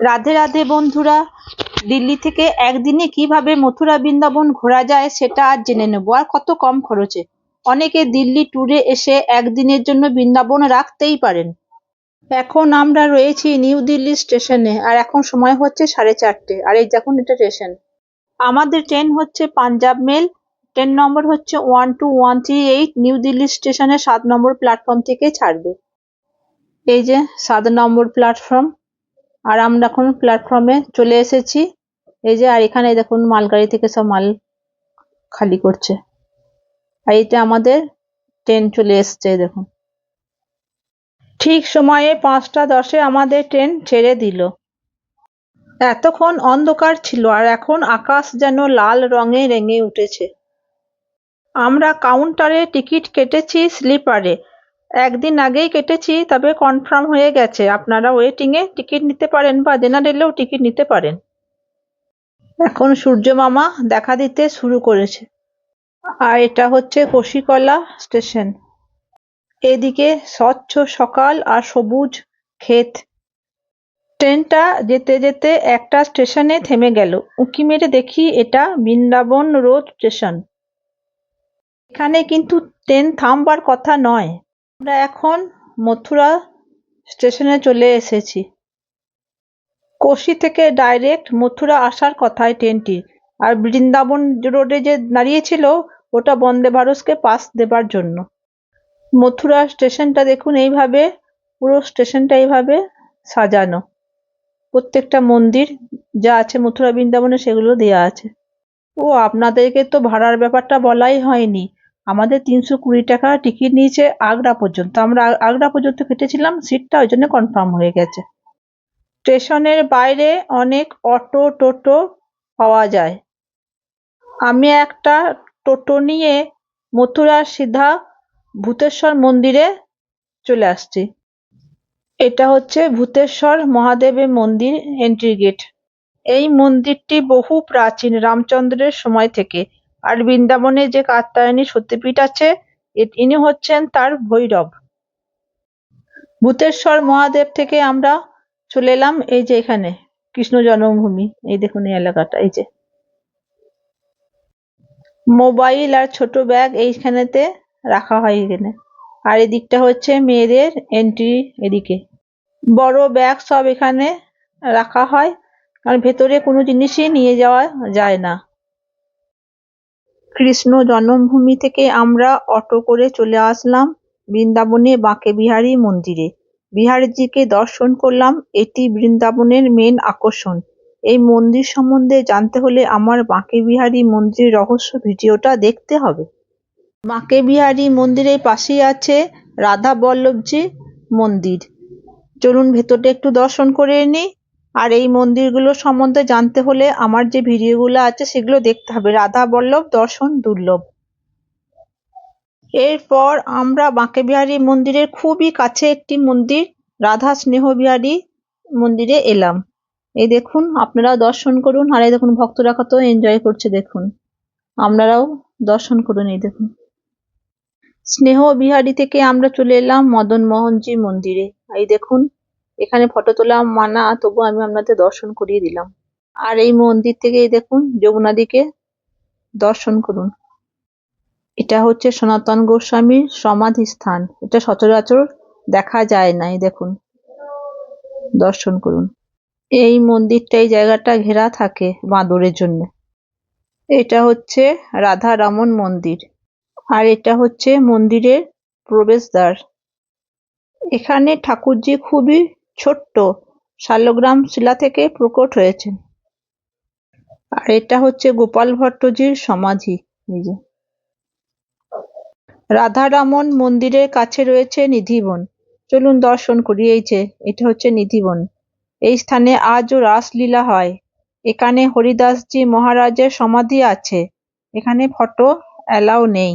রাধে রাধে বন্ধুরা, দিল্লি থেকে একদিনে কীভাবে মথুরা বৃন্দাবন ঘোরা যায় সেটা আজ জেনে নেব। আর কত কম খরচে? অনেকে দিল্লি ট্যুরে এসে একদিনের জন্য বৃন্দাবন রাখতেই পারেন। এখন আমরা রয়েছি নিউ দিল্লি স্টেশনে, আর এখন সময় হচ্ছে সাড়ে চারটে। আর এই দেখুন এটা স্টেশন। আমাদের ট্রেন হচ্ছে পাঞ্জাব মেল, ট্রেন নম্বর হচ্ছে one two one three eight, new Delhi স্টেশনের সাত নম্বর প্ল্যাটফর্ম থেকে ছাড়বে। এই যে সাত নম্বর প্ল্যাটফর্ম। আর আমরা এখন প্ল্যাটফর্মে চলে এসেছি। এই যে, আর এখানে দেখুন, মালগাড়ি থেকে সব মাল খালি করছে। আর এটা আমাদের ট্রেন চলে এসছে, দেখুন। ঠিক সময়ে পাঁচটা দশে আমাদের ট্রেন ছেড়ে দিল। এতক্ষণ অন্ধকার ছিল, আর এখন আকাশ যেন লাল রঙে রেঙে উঠেছে। আমরা কাউন্টারে টিকিট কেটেছি স্লিপারে একদিন আগেই কেটেছি, তবে কনফার্ম হয়ে গেছে। আপনারা ওয়েটিংয়ে টিকিট নিতে পারেন বা জেনারেলেও টিকিট নিতে পারেন। এখন সূর্য মামা দেখা দিতে শুরু করেছে। আর এটা হচ্ছে কশিকলা স্টেশন এদিকে স্বচ্ছ সকাল আর সবুজ ক্ষেত। ট্রেনটা যেতে যেতে একটা স্টেশনে থেমে গেল। উঁকি মেরে দেখি এটা বৃন্দাবন রোড স্টেশন এখানে কিন্তু ট্রেন থামবার কথা নয়। আমরা এখন মথুরা স্টেশনে চলে এসেছি। কোশি থেকে ডাইরেক্ট মথুরা আসার কথায় ট্রেনটি। আর বৃন্দাবন রোডে যে দাঁড়িয়েছিল ওটা বন্দে ভারতকে পাস দেবার জন্য। মথুরা স্টেশনটা দেখুন, এইভাবে পুরো স্টেশনটা এইভাবে সাজানো। প্রত্যেকটা মন্দির যা আছে মথুরা, বৃন্দাবনে সেগুলো দেওয়া আছে। ও, আপনাদেরকে তো ভাড়ার ব্যাপারটা বলাই হয়নি। আমাদের তিনশো কুড়ি টাকা টিকিট নিয়েছে আগ্রা পর্যন্ত। আমরা আগ্রা পর্যন্ত কেটেছিলাম, সিটটা ওই জন্য কনফার্ম হয়ে গেছে। স্টেশনের বাইরে অনেক অটো, টোটো পাওয়া যায়। আমি একটা টোটো নিয়ে মথুরা সিধা ভূতেশ্বর মন্দিরে চলে আসছি। এটা হচ্ছে ভূতেশ্বর মহাদেবের মন্দির এন্ট্রি গেট এই মন্দিরটি বহু প্রাচীন, রামচন্দ্রের সময় থেকে। আর বৃন্দাবনে যে কাত্যায়নী সত্যপীঠ আছে ইনি হচ্ছেন তার ভৈরব। ভূতেশ্বর মহাদেব থেকে আমরা চলে এলাম এই যে এখানে, কৃষ্ণ জন্মভূমি, এই দেখুন এই এলাকাটা, এই যে। মোবাইল আর ছোট ব্যাগ এইখানেতে রাখা হয় এখানে। আর এদিকটা হচ্ছে মেয়েদের এন্ট্রি এদিকে। বড় ব্যাগ সব এখানে রাখা হয় কারণ ভেতরে কোনো জিনিসই নিয়ে যাওয়া যায় না। কৃষ্ণ জন্মভূমি থেকে আমরা অটো করে চলে আসলাম বৃন্দাবনে বাঁকে বিহারী মন্দিরে। বিহারীজিকে দর্শন করলাম, এটি বৃন্দাবনের মেন আকর্ষণ। এই মন্দির সম্বন্ধে জানতে হলে আমার বাঁকে বিহারী মন্দির রহস্য ভিডিওটা দেখতে হবে। বাঁকে বিহারী মন্দিরের পাশেই আছে রাধা বল্লভজি মন্দির। চলুন ভেতরটা একটু দর্শন করে নিই আর এই মন্দিরগুলো সম্বন্ধে জানতে হলে আমার যে ভিডিওগুলো আছে সেগুলো দেখতে হবে। রাধা বল্লভ, দর্শন দুর্লভ। এরপর আমরা বাঁকেবিহারী মন্দিরের খুবই কাছে একটি মন্দির, রাধা স্নেহ বিহারী মন্দিরে এলাম। এই দেখুন, আপনারাও দর্শন করুন। আর এই দেখুন, ভক্তরা কত এনজয় করছে, দেখুন। আপনারাও দর্শন করুন, এই দেখুন। স্নেহ বিহারী থেকে আমরা চলে এলাম মদন মোহনজি মন্দিরে। এই দেখুন এখানে ফটো তোলা মানা, তবু আমি আপনাদের দর্শন করিয়ে দিলাম। আর এই মন্দির থেকে দেখুন যমুনাদিকে দর্শন করুন। এটা হচ্ছে সনাতন গোস্বামীর সমাধি স্থান এটা সচরাচর দেখা যায় না এই দেখুন। দর্শন করুন। এই মন্দিরটা, এই জায়গাটা ঘেরা থাকে বাঁদরের জন্য। এটা হচ্ছে রাধা রামন মন্দির। আর এটা হচ্ছে মন্দিরের প্রবেশদ্বার। এখানে ঠাকুরজি খুবই ছোট্ট শালগ্রাম শিলা থেকে প্রকট হয়েছেন। আর এটা হচ্ছে গোপাল ভট্টজির সমাধি যে। রাধারামন মন্দিরের কাছে রয়েছে নিধিবন। চলুন দর্শন করি, এই যে, এটা হচ্ছে নিধিবন। এই স্থানে আজও রাসলীলা হয়। এখানে হরিদাসজি মহারাজের সমাধি আছে। এখানে ফটো অ্যালাউ নেই।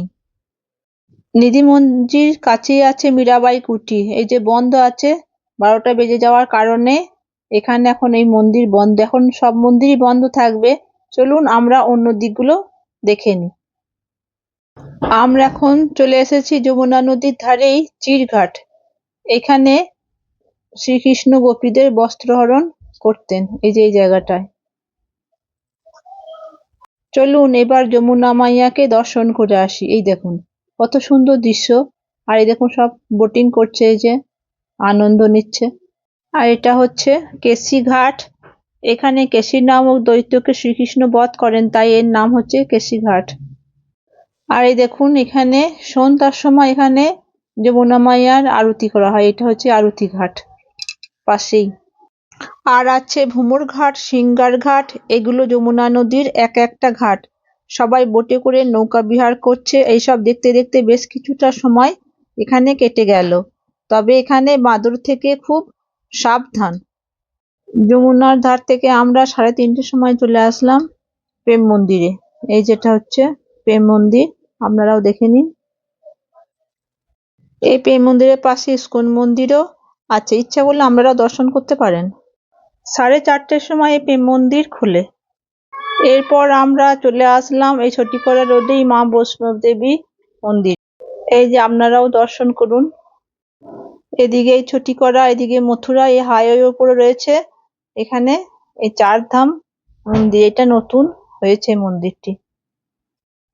নিধি মন্দির কাছেই আছে মীরাবাই কুটি। এই যে বন্ধ আছে বারোটা বেজে যাওয়ার কারণে এখানে এখন এই মন্দির বন্ধ, এখন সব মন্দিরই বন্ধ থাকবে। চলুন আমরা অন্য দিকগুলো দেখে নিই। আমরা এখন চলে এসেছি যমুনা নদীর ধারেই চিরঘাট। এখানে শ্রীকৃষ্ণ গোপীদের বস্ত্রহরণ করতেন এই যে এই জায়গাটায়। চলুন এবার যমুনা মাইয়াকে দর্শন করে আসি। এই দেখুন, কত সুন্দর দৃশ্য। আর এই দেখুন সব বোটিং করছে এই যে। আনন্দ নিচ্ছে। আর এটা হচ্ছে কেসি ঘাট এখানে কেসি নামক দৈত্যকে শ্রীকৃষ্ণ বধ করেন, তাই এর নাম হচ্ছে কেশি ঘাট আর এই দেখুন, এখানে সন্ধ্যার সময় এখানে যমুনা মাইয়ার আরতি করা হয়, এটা হচ্ছে আরতি ঘাট পাশেই। আর আছে ভুমুর ঘাট, সিঙ্গার ঘাট, এগুলো যমুনা নদীর এক একটা ঘাট। সবাই বোটে করে নৌকা বিহার করছে। এইসব দেখতে দেখতে বেশ কিছুটা সময় এখানে কেটে গেল। তবে এখানে বাঁদর থেকে খুব সাবধান। যমুনার ধার থেকে আমরা সাড়ে তিনটের সময় চলে আসলাম প্রেম মন্দিরে। এই যেটা হচ্ছে প্রেম মন্দির, আপনারাও দেখে নিন। এই প্রেম মন্দিরের পাশে ইস্কন মন্দিরও আছে। ইচ্ছা করলে আপনারাও দর্শন করতে পারেন। সাড়ে চারটের সময় এই প্রেম মন্দির খোলে। এরপর আমরা চলে আসলাম এই ছটিপাড়া রোডেই মা বৈষ্ণব দেবী মন্দির। এই যে আপনারাও দর্শন করুন। এদিকে এই ছটিকরা এদিকে মথুরা, এই হাইওয়ে উপরে রয়েছে। এখানে এই চারধাম মন্দির, এটা নতুন হয়েছে মন্দিরটি।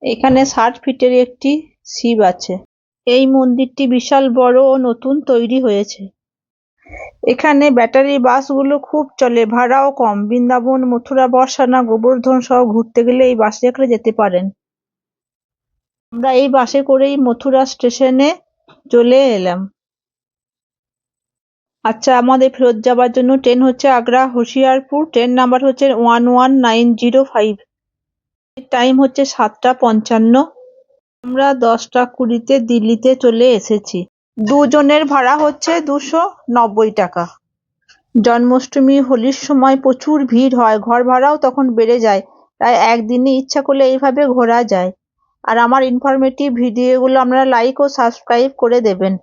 এখানে ষাট ফিটের একটি শিব আছে। এই মন্দিরটি বিশাল, বড় ও নতুন তৈরি হয়েছে। এখানে ব্যাটারি বাসগুলো খুব চলে। ভাড়াও কম। বৃন্দাবন, মথুরা, বর্ষানা, গোবর্ধন সহ ঘুরতে গেলে এই বাসে করে যেতে পারেন। আমরা এই বাসে করেই মথুরা স্টেশনে চলে এলাম। আচ্ছা আমাদের ফেরত যাবার জন্য ট্রেন হচ্ছে আগ্রা, হোশিয়ারপুর। ট্রেন নাম্বার হচ্ছে one one nine zero five time হচ্ছে সাতটা পঞ্চান্ন। আমরা দশটা কুড়িতে দিল্লিতে চলে এসেছি। দুজনের ভাড়া হচ্ছে দুশো নব্বই টাকা। জন্মাষ্টমী, হোলির সময় প্রচুর ভিড় হয়, ঘর ভাড়াও তখন বেড়ে যায়। তাই একদিনে ইচ্ছা করলে এইভাবে ঘোরা যায়। আর আমার ইনফরমেটিভ ভিডিওগুলো আপনারা লাইক ও সাবস্ক্রাইব করে দেবেন।